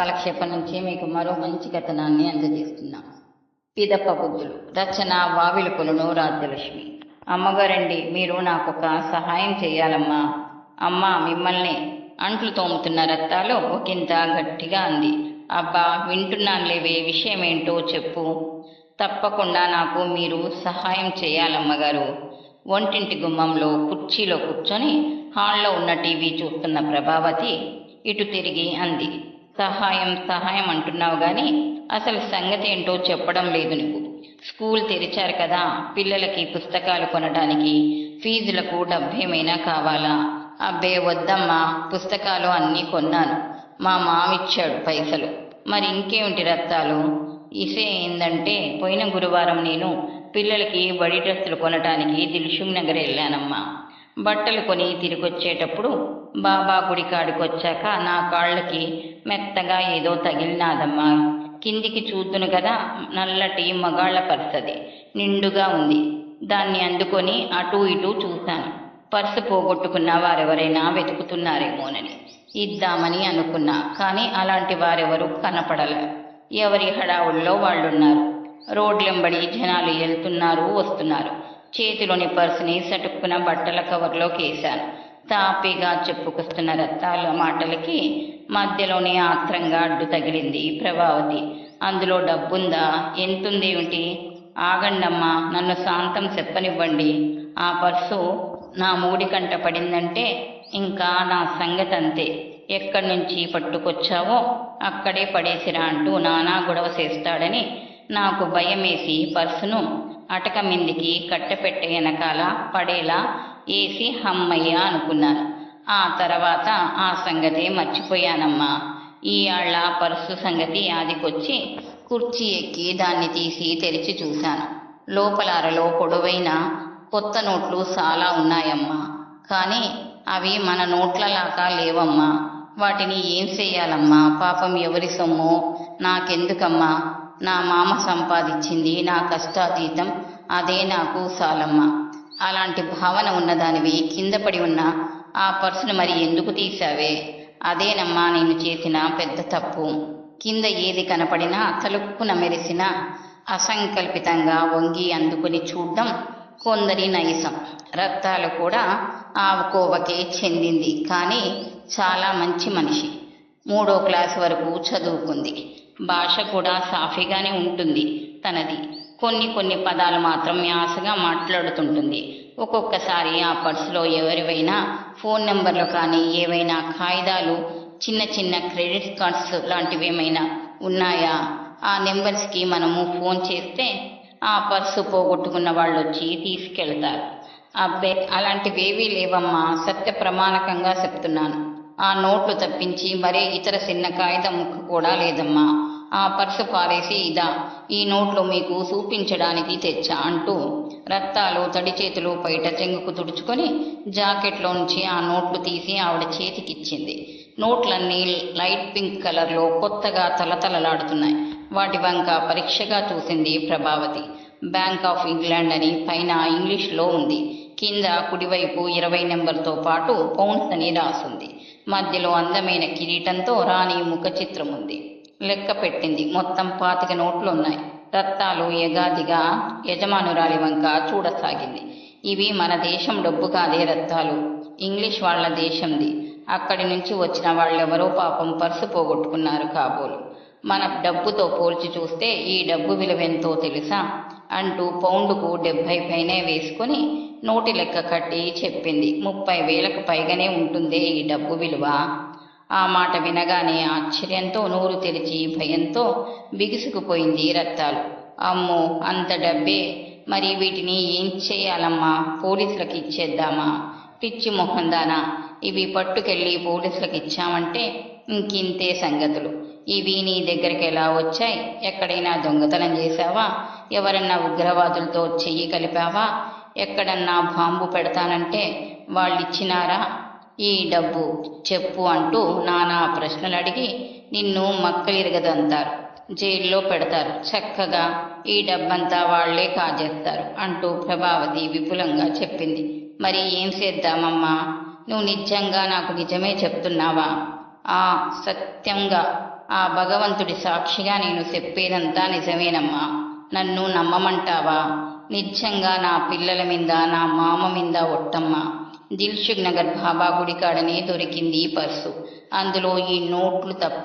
కాలక్షేపం నుంచి మీకు మరో మంచి కథనాన్ని అందజేస్తున్నాం. పిదప్ప బుద్ధులు రచన వావిలుపులను రాజ్యలక్ష్మి. అమ్మగారండి మీరు నాకు ఒక సహాయం చేయాలమ్మా. అమ్మ మిమ్మల్ని అంట్లు తోముతున్న రత్తాలు ఒకంత గట్టిగా అంది. అబ్బా వింటున్నాను లేవే విషయం ఏంటో చెప్పు. తప్పకుండా నాకు మీరు సహాయం చేయాలమ్మగారు. వంటింటి గుమ్మంలో కుర్చీలో కూర్చొని హాల్లో ఉన్న టీవీ చూస్తున్న ప్రభావతి ఇటు తిరిగి అంది. సహాయం సహాయం అంటున్నావు కానీ అసలు సంగతి ఏంటో చెప్పడం లేదు నువ్వు స్కూల్ తెరిచారు కదా పిల్లలకి పుస్తకాలు కొనడానికి ఫీజులకు డబ్బేమైనా కావాలా? అబ్బే వద్దమ్మా పుస్తకాలు అన్నీ కొన్నాను. మా మామిచ్చాడు పైసలు. మరి ఇంకేమిటి రత్తాలు? ఇసే ఏందంటే పోయిన గురువారం నేను పిల్లలకి బడి డ్రెస్సులు కొనటానికి దిల్షుక్ నగర్ వెళ్ళానమ్మా. బట్టలు కొని తిరిగొచ్చేటప్పుడు బాబా గుడి కాడికి వచ్చాక నా కాళ్ళకి మెత్తగా ఏదో తగిలినాదమ్మా. కిందికి చూద్దును కదా నల్లటి మగాళ్ళ పర్సది నిండుగా ఉంది. దాన్ని అందుకొని అటూ ఇటూ చూశాను. పర్సు పోగొట్టుకున్న వారెవరైనా వెతుకుతున్నారేమోనని. ఇద్దామని అనుకున్నా కానీ అలాంటి వారెవరూ కనపడలే. ఎవరి హడావుల్లో వాళ్ళున్నారు. రోడ్లెంబడి జనాలు వెళ్తున్నారు వస్తున్నారు. చేతిలోని పర్సుని సటుక్కున బట్టల కవర్లోకి వేశాను తాపీగా చెప్పుకొస్తున్న రత్తాల మాటలకి మధ్యలోనే ఆత్రంగా అడ్డు తగిలింది ప్రభావతి. అందులో డబ్బుందా? ఎంతుందేమిటి ఆగండమ్మా నన్ను శాంతం చెప్పనివ్వండి. ఆ పర్సు నా మూడి కంట పడిందంటే ఇంకా నా సంగతి అంతే. ఎక్కడి నుంచి పట్టుకొచ్చావో అక్కడే పడేసిరా అంటూ నానా గొడవ చేస్తాడని నాకు భయమేసి పర్సును అటక మిందికి కట్టెపెట్టే వెనకాల పడేలా ఏసి హమ్మయ్య అనుకున్నాను ఆ తర్వాత ఆ సంగతి మర్చిపోయానమ్మా. ఈ ఆళ్ళ పర్సు సంగతి ఆదికొచ్చి కుర్చీ ఎక్కి దాన్ని తీసి తెరిచి చూశాను. లోపల అరలో పొడవైన కొత్త నోట్లు చాలా ఉన్నాయమ్మా. కానీ అవి మన నోట్లలాగా లేవమ్మా. వాటిని ఏం చెయ్యాలమ్మా పాపం ఎవరి సొమ్ము? నాకెందుకమ్మా? నా మామ సంపాదించింది నా కష్టాతీతం అదే నాకు సాలమ్మా. అలాంటి భావన ఉన్నదానివి కింద పడి ఉన్న ఆ పర్సును మరి ఎందుకు తీశావే? అదేనమ్మా నేను చేసిన పెద్ద తప్పు. కింద ఏది కనపడినా తలుక్కున మెరిసిన అసంకల్పితంగా వంగి అందుకుని చూడ్డం కొందరి నైసం రక్తాలు కూడా ఆ కోవకే చెందింది కానీ చాలా మంచి మనిషి. మూడో క్లాస్ వరకు చదువుకుంది. భాష కూడా సాఫీగానే ఉంటుంది తనది. కొన్ని కొన్ని పదాలు మాత్రం యాసగా మాట్లాడుతుంటుంది. ఒక్కొక్కసారి ఆ పర్సులో ఎవరివైనా ఫోన్ నెంబర్లు కానీ ఏవైనా కాగితాలు చిన్న చిన్న క్రెడిట్ కార్డ్స్ లాంటివి ఏమైనా ఉన్నాయా? ఆ నెంబర్స్కి మనము ఫోన్ చేస్తే ఆ పర్సు పోగొట్టుకున్న వాళ్ళు వచ్చి తీసుకెళ్తారు. అబ్బే అలాంటివేవీ లేవమ్మా సత్య ప్రమాణకంగా చెప్తున్నాను. ఆ నోట్లు తప్పించి మరే ఇతర చిన్న కాగితం ముక్క కూడా లేదమ్మా. ఆ పర్సు పారేసి ఇదా ఈ నోట్లు మీకు చూపించడానికి తెచ్చా అంటూ రక్తాలు తడి చేతులు బయట చెంగుకు తుడుచుకొని జాకెట్లోంచి ఆ నోట్లు తీసి ఆవిడ చేతికిచ్చింది. నోట్లన్నీ లైట్ పింక్ కలర్లో కొత్తగా తలతలలాడుతున్నాయి. వాటి వంక పరీక్షగా చూసింది ప్రభావతి. బ్యాంక్ ఆఫ్ ఇంగ్లాండ్ అని పైన ఇంగ్లీష్లో ఉంది. కింద కుడివైపు ఇరవై నెంబర్తో పాటు పౌండ్స్ అని రాసుంది. మధ్యలో అందమైన కిరీటంతో రాణి ముఖ చిత్రం ఉంది లెక్క పెట్టింది. మొత్తం పాతిక నోట్లు ఉన్నాయి రత్తాలు యగాదిగా యజమానురాలి వంక చూడసాగింది. ఇవి మన దేశం డబ్బు కాదే రత్తాలు. ఇంగ్లీష్ వాళ్ళ దేశంది. అక్కడి నుంచి వచ్చిన వాళ్ళెవరో పాపం పర్సు పోగొట్టుకున్నారు కాబోలు. మన డబ్బుతో పోల్చి చూస్తే ఈ డబ్బు విలువెంతో తెలుసా? అంటూ పౌండుకు డెబ్భై పైనే వేసుకొని నోటి లెక్క కట్టి చెప్పింది. ముప్పై వేలకు పైగానే ఉంటుందే ఈ డబ్బు విలువ? ఆ మాట వినగానే ఆశ్చర్యంతో నోరు తెరిచి భయంతో బిగుసుకుపోయింది రత్తాలు అమ్మో అంత డబ్బే! మరి వీటిని ఏం చేయాలమ్మా? పోలీసులకు ఇచ్చేద్దామా? పిచ్చి మొహందానా ఇవి పట్టుకెళ్ళి పోలీసులకు ఇచ్చామంటే ఇంకింతే సంగతులు. ఇవి నీ దగ్గరికి ఎలా వచ్చాయి? ఎక్కడైనా దొంగతనం చేశావా? ఎవరన్నా ఉగ్రవాదులతో చెయ్యి కలిపావా? ఎక్కడన్నా బాంబు పెడతానంటే వాళ్ళిచ్చినారా? ఈ డబ్బు చెప్పు అంటూ నానా ప్రశ్నలు అడిగి నిన్ను మక్కలిరగదంతారు. జైల్లో పెడతారు. చక్కగా ఈ డబ్బంతా వాళ్ళే కాజేస్తారు అంటూ ప్రభావతి విపులంగా చెప్పింది. మరి ఏం చేద్దామమ్మా? నువ్వు నిజంగా నాకు నిజమే చెప్తున్నావా? ఆ సత్యంగా. ఆ భగవంతుడి సాక్షిగా నేను చెప్పేదంతా నిజమేనమ్మా. నన్ను నమ్మమంటావా? నిజంగా నా పిల్లల మీద నా మామ మీద ఒట్టమ్మా. దిల్షుక్ నగర్ బాబా గుడి కాడనే దొరికింది ఈ పర్సు. అందులో ఈ నోట్లు తప్ప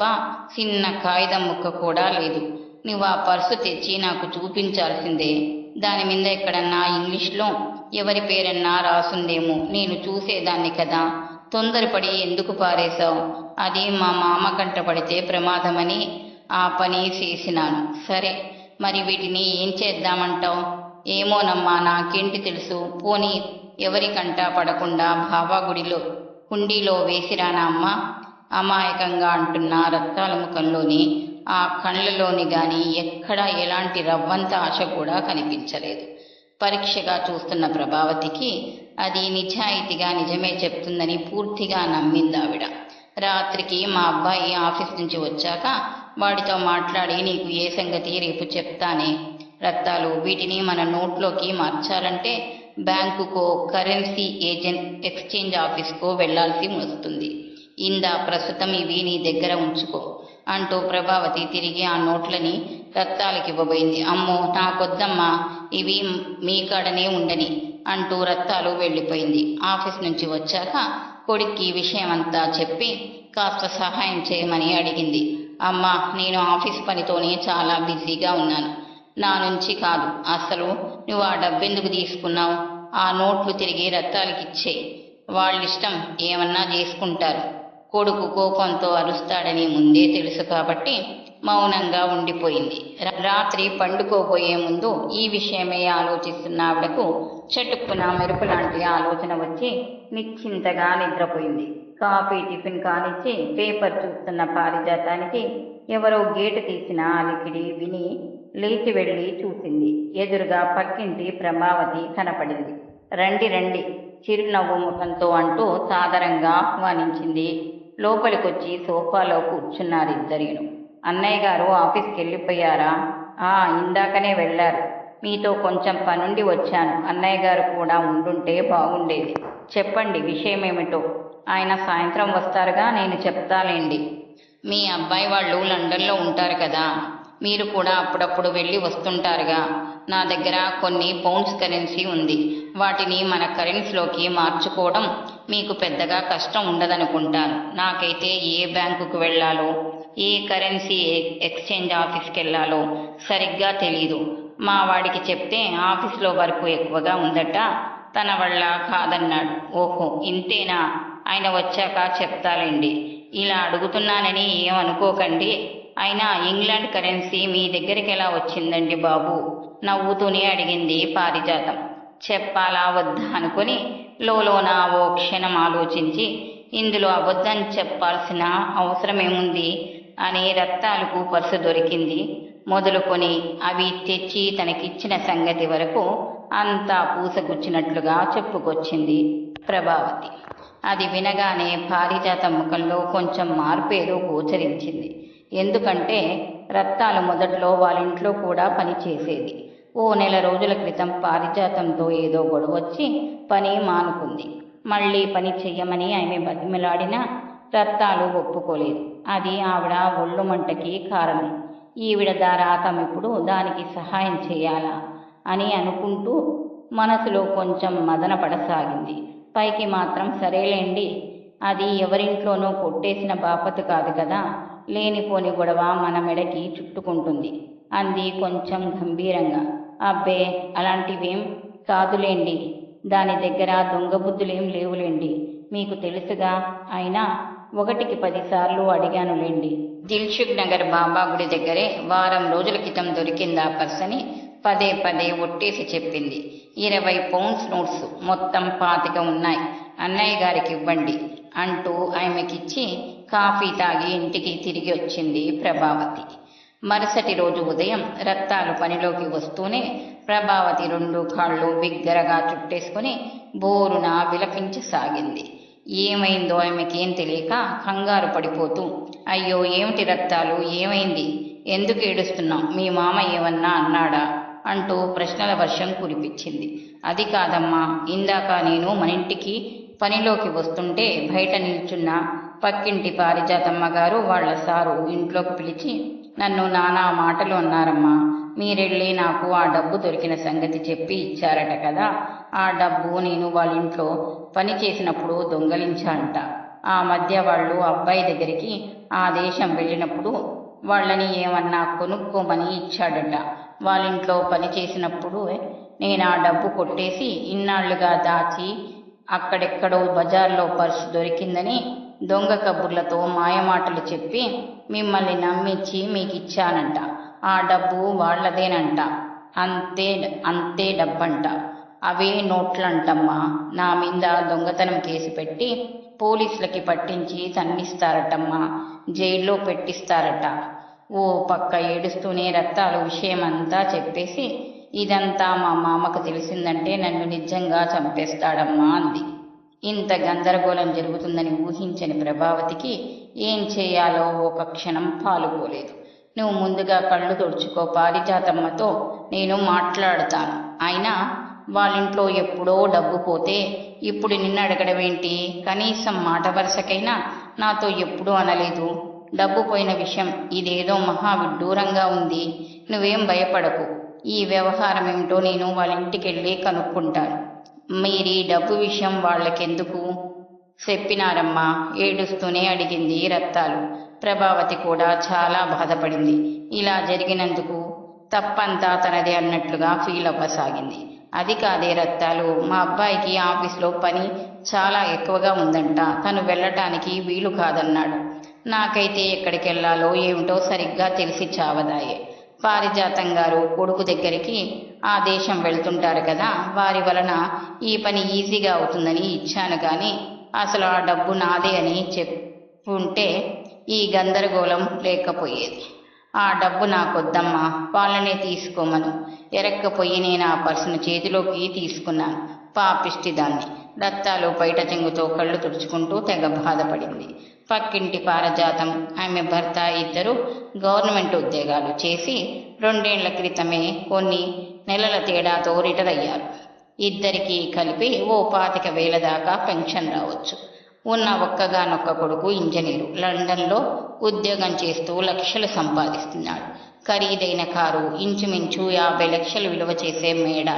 చిన్న కాగితం ముక్క కూడా లేదు. నువ్వు ఆ పర్సు తెచ్చి నాకు చూపించాల్సిందే. దాని మీద ఎక్కడన్నా ఇంగ్లీష్లో ఎవరి పేరన్నా రాసుందేమో. నేను చూసేదాన్ని కదా. తొందరపడి ఎందుకు పారేశావు? అది మా మామ కంట పడితే ప్రమాదమని ఆ పని చేసినాను. సరే మరి వీటిని ఏం చేద్దామంటావు? ఏమోనమ్మా నాకేంటి తెలుసు? పోనీ ఎవరికంటా పడకుండా బావా గుడిలో కుండీలో వేసిరానా అమ్మ? అమాయకంగా అంటున్న రక్తాల ముఖంలోని ఆ కళ్ళలోని గాని ఎక్కడా ఎలాంటి రవ్వంత ఆశ కూడా కనిపించలేదు. పరీక్షగా చూస్తున్న ప్రభావతికి అది నిజాయితీగా నిజమే చెప్తుందని పూర్తిగా నమ్మింది ఆవిడ. రాత్రికి మా అబ్బాయి ఆఫీస్ నుంచి వచ్చాక వాడితో మాట్లాడి నీకు ఏ సంగతి రేపు చెప్తానే. రక్తాలు వీటిని మన నోట్లోకి మార్చాలంటే బ్యాంకుకో కరెన్సీ ఏజెంట్ ఎక్స్చేంజ్ ఆఫీస్కో వెళ్ళాల్సి వస్తుంది. ఇందా ప్రస్తుతం ఇవి నీ దగ్గర ఉంచుకో అంటూ ప్రభావతి తిరిగి ఆ నోట్లని రత్తాలకి ఇవ్వబోయింది అమ్మో నాకొద్దమ్మా ఇవి మీ కాడనే ఉండని అంటూ రత్తాలు వెళ్ళిపోయింది. ఆఫీస్ నుంచి వచ్చాక కొడుక్కి విషయమంతా చెప్పి కాస్త సహాయం చేయమని అడిగింది. అమ్మా నేను ఆఫీస్ పనితోనే చాలా బిజీగా ఉన్నాను. నా నుంచి కాదు. అసలు నువ్వు ఆ డబ్బెందుకు తీసుకున్నావు? ఆ నోట్లు తిరిగి రత్తాలకిచ్చేయి వాళ్ళిష్టం ఏమన్నా చేసుకుంటారు. కొడుకు కోపంతో అరుస్తాడని ముందే తెలుసు కాబట్టి మౌనంగా ఉండిపోయింది. రాత్రి పండుకోబోయే ముందు ఈ విషయమే ఆలోచిస్తున్న ఆవిడకు చటుక్కున మెరుపు లాంటి ఆలోచన వచ్చి నిశ్చింతగా నిద్రపోయింది. కాఫీ టిఫిన్ కానిచ్చి పేపర్ చూస్తున్న పారిజాతానికి ఎవరో గేటు తీసిన అలికిడి విని లేచి వెళ్ళి చూసింది. ఎదురుగా పక్కింటి ప్రభావతి కనపడింది. రండి రండి చిరునవ్వు ముఖంతో అంటూ సాదరంగా ఆహ్వానించింది. లోపలికొచ్చి సోఫాలో కూర్చున్నారు ఇద్దరిను అన్నయ్య గారు ఆఫీస్కి వెళ్ళిపోయారా ఆ ఇందాకనే వెళ్ళారు. మీతో కొంచెం పనుండి వచ్చాను. అన్నయ్య గారు కూడా ఉండుంటే బాగుండేది. చెప్పండి విషయమేమిటో? ఆయన సాయంత్రం వస్తారుగా నేను చెప్తాలేండి. మీ అబ్బాయి వాళ్ళు లండన్లో ఉంటారు కదా. మీరు కూడా అప్పుడప్పుడు వెళ్ళి వస్తుంటారుగా. నా దగ్గర కొన్ని పౌండ్స్ కరెన్సీ ఉంది. వాటిని మన కరెన్సీలోకి మార్చుకోవడం మీకు పెద్దగా కష్టం ఉండదనుకుంటాను. నాకైతే ఏ బ్యాంకుకు వెళ్ళాలో ఏ కరెన్సీ ఎక్స్చేంజ్ ఆఫీస్కి వెళ్ళాలో సరిగ్గా తెలీదు. మా వాడికి చెప్తే ఆఫీస్లో వరకు ఎక్కువగా ఉందట తన వల్ల కాదన్నాడు. ఓహో ఇంతేనా? ఆయన వచ్చాక చెప్తాలేండి. ఇలా అడుగుతున్నానని ఏమనుకోకండి. అయినా ఇంగ్లాండ్ కరెన్సీ మీ దగ్గరికి ఎలా వచ్చిందండి బాబు? నవ్వుతూనే అడిగింది పారిజాతం. చెప్పాలా వద్దా అనుకుని లోలోన ఓ క్షణం ఆలోచించి ఇందులో అబద్ధం చెప్పాల్సిన అవసరమేముంది? అని రత్తాలకు పర్సు దొరికింది. మొదలుకొని అవి తెచ్చి తనకిచ్చిన సంగతి వరకు అంతా పూసగుచ్చినట్లుగా చెప్పుకొచ్చింది ప్రభావతి. అది వినగానే పారిజాత ముఖంలో కొంచెం మార్పేదో గోచరించింది. ఎందుకంటే రత్తాలు మొదట్లో వాళ్ళ ఇంట్లో కూడా పని చేసేది ఓ నెల రోజుల క్రితం పారిజాతంతో ఏదో గొడవచ్చి పని మానుకుంది. మళ్ళీ పని చెయ్యమని ఆమె బతిమిలాడినా రత్తాలు ఒప్పుకోలేదు. అది ఆవిడ ఒళ్ళు మంటకి కారణం. ఈవిడ ద్వారా తమిప్పుడు దానికి సహాయం చేయాలా అని అనుకుంటూ మనసులో కొంచెం మదన పడసాగింది. పైకి మాత్రం సరేలేండి. అది ఎవరింట్లోనో కొట్టేసిన బాపతు కాదు కదా. లేనిపోని గొడవ మన మెడకి చుట్టుకుంటుంది. అంది కొంచెం గంభీరంగా. అబ్బే అలాంటివేం కాదులేండి. దాని దగ్గర దొంగ బుద్ధులేం లేవులేండి. మీకు తెలుసుగా. అయినా ఒకటికి పదిసార్లు అడిగానులేండి. దిల్షుక్ నగర్ బాబా గుడి దగ్గరే వారం రోజుల క్రితం దొరికింది ఆ పర్సని పదే పదే ఒట్టేసి చెప్పింది. ఇరవై పౌండ్స్ నోట్స్ మొత్తం పాతిక ఉన్నాయి. అన్నయ్య గారికి ఇవ్వండి అంటూ ఆమెకిచ్చి కాఫీ తాగి ఇంటికి తిరిగి వచ్చింది ప్రభావతి. మరుసటి రోజు ఉదయం రక్తాలు పనిలోకి వస్తూనే ప్రభావతి రెండు కాళ్ళు బిగ్గరగా చుట్టేసుకుని బోరున విలపించసాగింది ఏమైందో ఆమెకేం తెలియక కంగారు పడిపోతూ అయ్యో ఏమిటి రక్తాలు ఏమైంది? ఎందుకు ఏడుస్తున్నాం మీ మామ ఏమన్నా అన్నాడా? అంటూ ప్రశ్నల వర్షం కురిపించింది. అది కాదమ్మా ఇందాక నేను మన ఇంటికి పనిలోకి వస్తుంటే బయట నిల్చున్న పక్కింటి పారిజాతమ్మ గారు వాళ్ళ సారు ఇంట్లోకి పిలిచి నన్ను నానా మాటలు అన్నారమ్మా. మీరెళ్ళి నాకు ఆ డబ్బు దొరికిన సంగతి చెప్పి ఇచ్చారట కదా. ఆ డబ్బు నేను వాళ్ళ ఇంట్లో పని చేసినప్పుడు దొంగలించాంట ఆ మధ్య వాళ్ళు అబ్బాయి దగ్గరికి ఆ దేశం వెళ్ళినప్పుడు వాళ్ళని ఏమన్నా కొనుక్కోమని ఇచ్చాడట. వాళ్ళ ఇంట్లో పని చేసినప్పుడు నేను ఆ డబ్బు కొట్టేసి ఇన్నాళ్ళుగా దాచి అక్కడెక్కడో బజార్లో పర్సు దొరికిందని దొంగ కబుర్లతో మాయమాటలు చెప్పి మిమ్మల్ని నమ్మించి మీకు ఇచ్చానంట ఆ డబ్బు వాళ్ళదేనంట. అంతే అంతే డబ్బంట. అవే నోట్లంటమ్మా. నా మీద దొంగతనం కేసు పెట్టి పోలీసులకి పట్టించి తన్నిస్తారటమ్మా. జైల్లో పెట్టిస్తారట. ఓ పక్క ఏడుస్తూనే రక్తాలు విషయమంతా చెప్పేసి ఇదంతా మా మామకు తెలిసిందంటే నన్ను నిజంగా చంపేస్తాడమ్మా అంది. ఇంత గందరగోళం జరుగుతుందని ఊహించని ప్రభావతికి ఏం చేయాలో ఒక క్షణం పాలుపోలేదు. నువ్వు ముందుగా కళ్ళు తుడుచుకో పారిజాతమ్మతో నేను మాట్లాడతాను. అయినా వాళ్ళింట్లో ఎప్పుడో డబ్బు పోతే ఇప్పుడు నిన్ను అడగడం ఏంటి కనీసం మాట వరుసకైనా నాతో ఎప్పుడూ అనలేదు. డబ్బు పోయిన విషయం. ఇదేదో మహా విడ్డూరంగా ఉంది. నువ్వేం భయపడకు. ఈ వ్యవహారం ఏమిటో నేను వాళ్ళ ఇంటికి వెళ్ళి కనుక్కుంటాను. మీరీ డబ్బు విషయం వాళ్ళకెందుకు? చెప్పినారమ్మా ఏడుస్తూనే అడిగింది రత్తాలు. ప్రభావతి కూడా చాలా బాధపడింది. ఇలా జరిగినందుకు తప్పంతా తనది అన్నట్లుగా ఫీల్ అవ్వసాగింది. అది కాదే రత్తాలు మా అబ్బాయికి ఆఫీస్లో పని చాలా ఎక్కువగా ఉందంట. తను వెళ్ళటానికి వీలు కాదన్నాడు. నాకైతే ఎక్కడికి వెళ్ళాలో ఏమిటో సరిగ్గా తెలిసి చావదాయే. పారిజాతం గారు కొడుకు దగ్గరికి ఆ దేశం వెళ్తుంటారు కదా వారి వలన ఈ పని ఈజీగా అవుతుందని ఇచ్చాను కానీ అసలు ఆ డబ్బు నాదే అని చెప్పుంటే ఈ గందరగోళం లేకపోయేది. ఆ డబ్బు నాకొద్దమ్మా వాళ్ళనే తీసుకోమను. ఎరక్కపోయి నేను ఆ పర్సును చేతిలోకి తీసుకున్నాను. పాపిష్టి దాన్ని దత్తాలు బయట చెంగుతో కళ్ళు తుడుచుకుంటూ తెగ బాధపడింది. పక్కింటి పారజాతం ఆమె భర్త ఇద్దరు గవర్నమెంట్ ఉద్యోగాలు చేసి రెండేళ్ళ క్రితమే కొన్ని నెలల తేడాతో రిటైర్ అయ్యారు. ఇద్దరికీ కలిపి ఓ పాతిక వేల దాకా పెన్షన్ రావచ్చు. ఉన్న ఒక్కగానొక్క కొడుకు ఇంజనీరు. లండన్లో ఉద్యోగం చేస్తూ లక్షలు సంపాదిస్తున్నాడు. ఖరీదైన కారు ఇంచుమించు యాభై లక్షలు విలువ చేసే మేడ.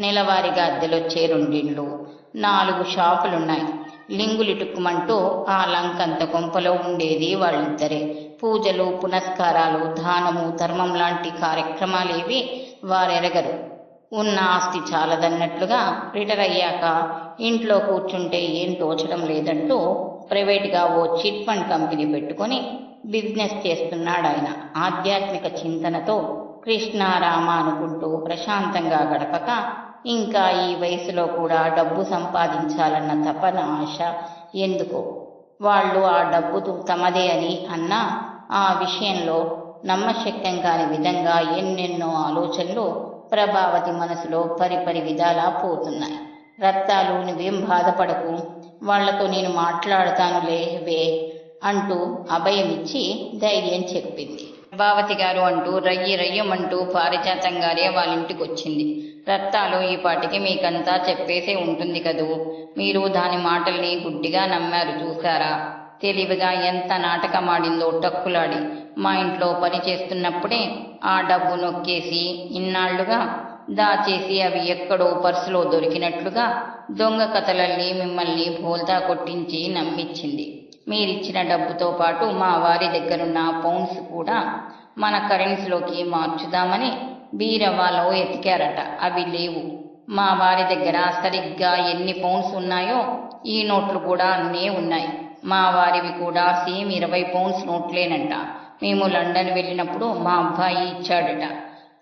నెలవారీగా అద్దెలొచ్చే రెండిండ్లు నాలుగు షాపులున్నాయి. లింగులిటుక్కుమంటూ ఆ లంకంత కొంపలో ఉండేది వాళ్ళిద్దరే. పూజలు పునస్కారాలు దానము ధర్మం లాంటి కార్యక్రమాలేవి వారెరగరు. ఉన్న ఆస్తి చాలదన్నట్లుగా రిటైర్ అయ్యాక ఇంట్లో కూర్చుంటే ఏం తోచడం లేదంటూ ప్రైవేట్గా ఓ చిట్ ఫండ్ కంపెనీ పెట్టుకొని బిజినెస్ చేస్తున్నాడు ఆయన ఆధ్యాత్మిక చింతనతో కృష్ణ రామ అనుకుంటూ ప్రశాంతంగా గడపక ఇంకా ఈ వయసులో కూడా డబ్బు సంపాదించాలన్న తపన ఆశ ఎందుకో? వాళ్ళు ఆ డబ్బు తమదే అని అన్నా ఆ విషయంలో నమ్మశక్యం కాని విధంగా ఎన్నెన్నో ఆలోచనలు ప్రభావతి మనసులో పరిపరి విధాలా పోతున్నాయి. రత్తాలు నువ్వేం బాధపడకు వాళ్ళతో నేను మాట్లాడతాను లేవే అంటూ అభయమిచ్చి ధైర్యం చెప్పింది. ప్రభావతి గారు అంటూ రయ్యి రయ్యమంటూ పారిజాతం గారే వాళ్ళ ఇంటికి వచ్చింది రత్తాలు ఈ పాటికి మీకంతా చెప్పేసే ఉంటుంది కదూ. మీరు దాని మాటల్ని గుడ్డిగా నమ్మారు చూసారా తెలివిగా ఎంత నాటకమాడిందో టక్కులాడి. మా ఇంట్లో పని చేస్తున్నప్పుడే ఆ డబ్బు నొక్కేసి ఇన్నాళ్ళుగా దాచేసి అవి ఎక్కడో పర్సులో దొరికినట్లుగా దొంగ కథలల్ని మిమ్మల్ని బోల్తా కొట్టించి నమ్మిచ్చింది. మీరిచ్చిన డబ్బుతో పాటు మా వారి దగ్గరున్న పౌండ్స్ కూడా మన కరెన్సీలోకి మార్చుదామని బీరవాలో ఎతికారట. అవి లేవు. మా వారి దగ్గర సరిగ్గా ఎన్ని పౌండ్స్ ఉన్నాయో ఈ నోట్లు కూడా అన్నీ ఉన్నాయి. మా వారివి కూడా సేమ్ ఇరవై పౌండ్స్ నోట్లేనంట. మేము లండన్ వెళ్ళినప్పుడు మా అబ్బాయి ఇచ్చాడట.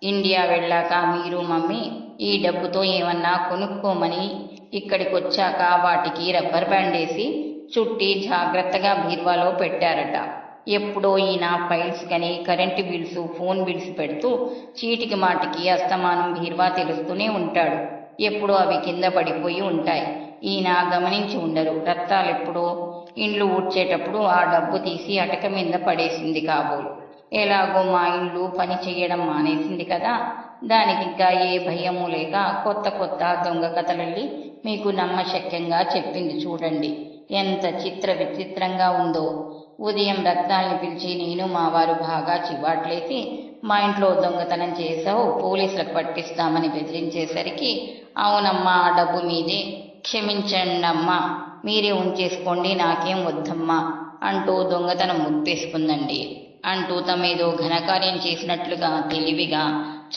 ఇండియా వెళ్ళాక మీరు మమ్మీ ఈ డబ్బుతో ఏమన్నా కొనుక్కోమని ఇక్కడికి వచ్చాక వాటికి రబ్బర్ బ్యాండ్ వేసి చుట్టి జాగ్రత్తగా బీర్వాలో పెట్టారట. ఎప్పుడో ఈయన ఫైల్స్ కానీ కరెంటు బిల్స్ ఫోన్ బిల్స్ పెడుతూ చీటికి మాటికి అస్తమానం బీర్వా తెలుస్తూనే ఉంటాడు. ఎప్పుడో అవి కింద పడిపోయి ఉంటాయి. ఈయన గమనించి ఉండరు. రత్తాలెప్పుడో ఇండ్లు ఊడ్చేటప్పుడు ఆ డబ్బు తీసి అటక మీద పడేసింది కాబోలు. ఎలాగో మా ఇండ్లు పని చేయడం మానేసింది కదా. దానికి ఇంకా ఏ భయము లేక కొత్త కొత్త దొంగ కథలల్లి మీకు నమ్మశక్యంగా చెప్పింది చూడండి. ఎంత చిత్ర విచిత్రంగా ఉందో. ఉదయం రత్నాల్ని పిలిచి నేను మా వారు బాగా చివాట్లేసి మా ఇంట్లో దొంగతనం చేశావు పోలీసులకు పట్టిస్తామని బెదిరించేసరికి అవునమ్మా ఆ డబ్బు మీదే. క్షమించండి అమ్మా మీరే ఉంచేసుకోండి నాకేం వద్దమ్మా అంటూ దొంగతనం ముప్పేసుకుందండి అంటూ తమేదో ఘనకార్యం చేసినట్లుగా తెలివిగా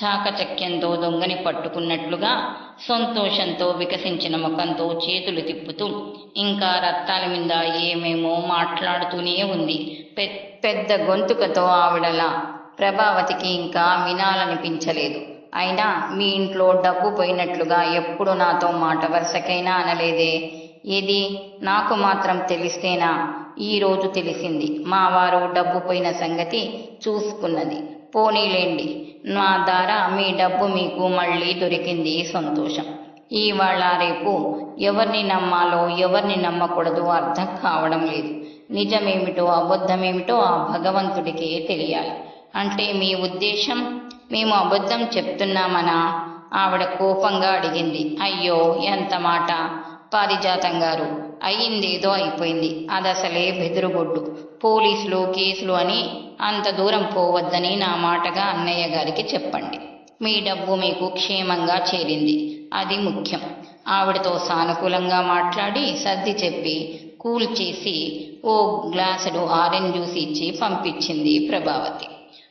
చాకచక్యంతో దొంగని పట్టుకున్నట్లుగా సంతోషంతో వికసించిన ముఖంతో చేతులు తిప్పుతూ ఇంకా రక్తాల మీద ఏమేమో మాట్లాడుతూనే ఉంది. పె- పెద్ద గొంతుకతో ఆవిడలా ప్రభావతికి ఇంకా వినాలనిపించలేదు. అయినా మీ ఇంట్లో డబ్బు పోయినట్లుగా ఎప్పుడు నాతో మాట వరుసకైనా అనలేదే. ఇది నాకు మాత్రం తెలిస్తేనా? ఈ రోజు తెలిసింది. మా వారు డబ్బు పోయిన సంగతి చూసుకున్నది. పోనీలేండి. నా ద్వారా మీ డబ్బు మీకు మళ్ళీ దొరికింది సంతోషం. ఇవాళ రేపు ఎవరిని నమ్మాలో ఎవరిని నమ్మకూడదు అర్థం కావడం లేదు. నిజమేమిటో అబద్ధమేమిటో ఆ భగవంతుడికే తెలియాలి. అంటే మీ ఉద్దేశం? మేము అబద్ధం చెప్తున్నామనా? ఆవిడ కోపంగా అడిగింది. అయ్యో ఎంత మాట? పారిజాతం గారు అయ్యిందేదో అయిపోయింది. అదసలే బెదురుగొడ్డు పోలీసులు కేసులు అని అంత దూరం పోవద్దని నా మాటగా అన్నయ్య గారికి చెప్పండి. మీ డబ్బు మీకు క్షేమంగా చేరింది. అది ముఖ్యం. ఆవిడతో సానుకూలంగా మాట్లాడి సర్ది చెప్పి కూల్ చేసి ఓ గ్లాసుడు ఆరెంజ్ జ్యూస్ ఇచ్చి పంపించింది ప్రభావతి.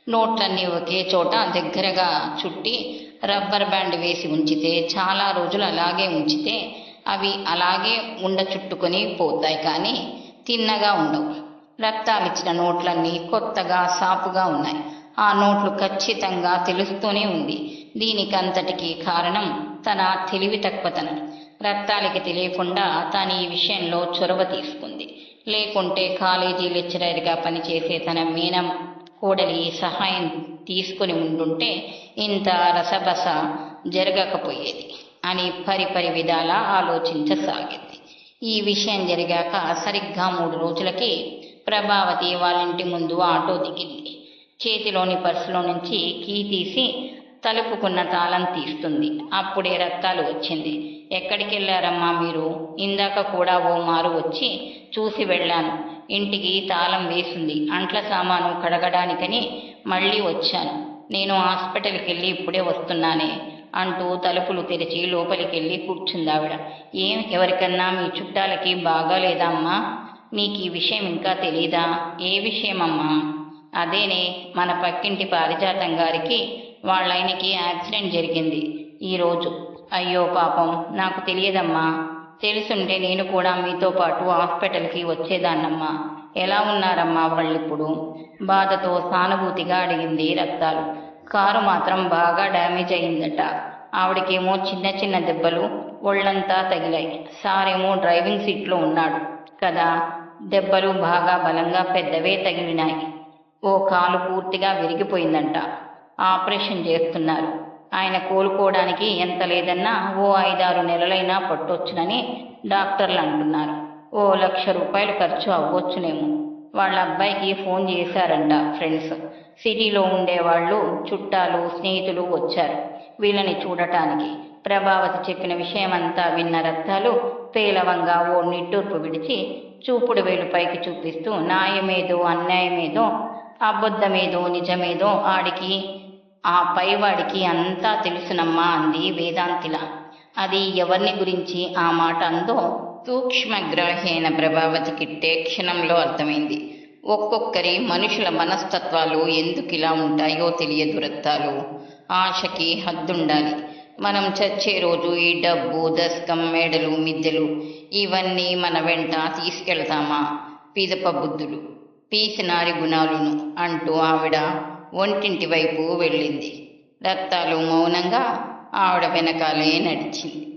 నోట్లన్నీ ఒకే చోట దగ్గరగా చుట్టి రబ్బర్ బ్యాండ్ వేసి ఉంచితే చాలా రోజులు అలాగే ఉంచితే అవి అలాగే ఉండ చుట్టుకొని పోతాయి కానీ తిన్నగా ఉండవు. రక్తాలిచ్చిన నోట్లన్నీ కొత్తగా సాపుగా ఉన్నాయి. ఆ నోట్లు ఖచ్చితంగా తెలుస్తూనే ఉంది. దీనికంతటికీ కారణం తన తెలివి తక్కువతనం. రక్తాలకి తెలియకుండా తాను ఈ విషయంలో చొరవ తీసుకుంది. లేకుంటే కాలేజీ లెక్చరర్గా పనిచేసే తన మీనం కోడలి సహాయం తీసుకుని ఉండుంటే ఇంత రసబస జరగకపోయేది. అని పరిపరి విధాలా ఆలోచించసాగింది. ఈ విషయం జరిగాక సరిగ్గా మూడు రోజులకి ప్రభావతి వాళ్ళింటి ముందు ఆటో దిగింది. చేతిలోని పర్సులో నుంచి కీ తీసి తలుపుకున్న తాళం తీస్తుంది. అప్పుడే రక్తాలు వచ్చింది. ఎక్కడికి వెళ్ళారమ్మా మీరు? ఇందాక కూడా ఓ మారు వచ్చి చూసి వెళ్ళాను. ఇంటికి తాళం వేసింది. అంట్ల సామాను కడగడానికని మళ్ళీ వచ్చాను. నేను హాస్పిటల్కి వెళ్ళి ఇప్పుడే వస్తున్నానే. అంటూ తలుపులు తెరిచి లోపలికి వెళ్ళి ఏం ఎవరికన్నా మీ చుట్టాలకి బాగాలేదా అమ్మా నీకు ఈ విషయం ఇంకా తెలీదా? ఏ విషయమమ్మా? అదేనే మన పక్కింటి పారిజాతం గారికి వాళ్ళయనకి యాక్సిడెంట్ జరిగింది ఈరోజు అయ్యో పాపం నాకు తెలియదమ్మా. తెలుసుంటే నేను కూడా మీతో పాటు హాస్పిటల్కి వచ్చేదాన్నమ్మా. ఎలా ఉన్నారమ్మా వాళ్ళిప్పుడు? బాధతో సానుభూతిగా అడిగింది రక్తాలు. కారు మాత్రం బాగా డ్యామేజ్ అయిందట ఆవిడకేమో చిన్న చిన్న దెబ్బలు ఒళ్ళంతా తగిలాయి. సారేమో డ్రైవింగ్ సీట్లో ఉన్నాడు. కదా? దెబ్బలు బాగా బలంగా పెద్దవే తగిలినాయి. ఓ కాలు పూర్తిగా విరిగిపోయిందంట. ఆపరేషన్ చేస్తున్నారు. ఆయన కోలుకోవడానికి ఎంత లేదన్నా ఓ ఐదారు నెలలైనా పట్టొచ్చునని డాక్టర్లు అంటున్నారు. ఓ లక్ష రూపాయలు ఖర్చు అవ్వొచ్చునేమో. వాళ్ళ అబ్బాయికి ఫోన్ చేశారంట ఫ్రెండ్స్. సిటీలో ఉండేవాళ్ళు చుట్టాలు స్నేహితులు వచ్చారు వీళ్ళని చూడటానికి. ప్రభావతి చెప్పిన విషయమంతా విన్న రక్తాలు పేలవంగా ఓ నిట్టూర్పు విడిచి చూపుడు వేలు పైకి చూపిస్తూ న్యాయమేదో అన్యాయమేదో అబద్ధమేదో నిజమేదో ఆడికి ఆ పైవాడికి అంతా తెలుసునమ్మా అంది వేదాంతిలా. అది ఎవరిని గురించి ఆ మాట అందో సూక్ష్మగ్రాహీన ప్రభావతికి క్షణంలో అర్థమైంది. ఒక్కొక్కరి మనుషుల మనస్తత్వాలు ఎందుకు ఇలా ఉంటాయో తెలియదు రత్తాలు ఆశకి హద్దుండాలి. మనం చచ్చే రోజు ఈ డబ్బు దశకం మేడలు మిద్దెలు ఇవన్నీ మన వెంట తీసుకెళ్తామా? పిదప బుద్ధులు. పీసినారి గుణాలును అంటూ ఆవిడ ఒంటింటి వైపు వెళ్ళింది. రక్తాలు మౌనంగా ఆవిడ వెనకాలే నడిచింది.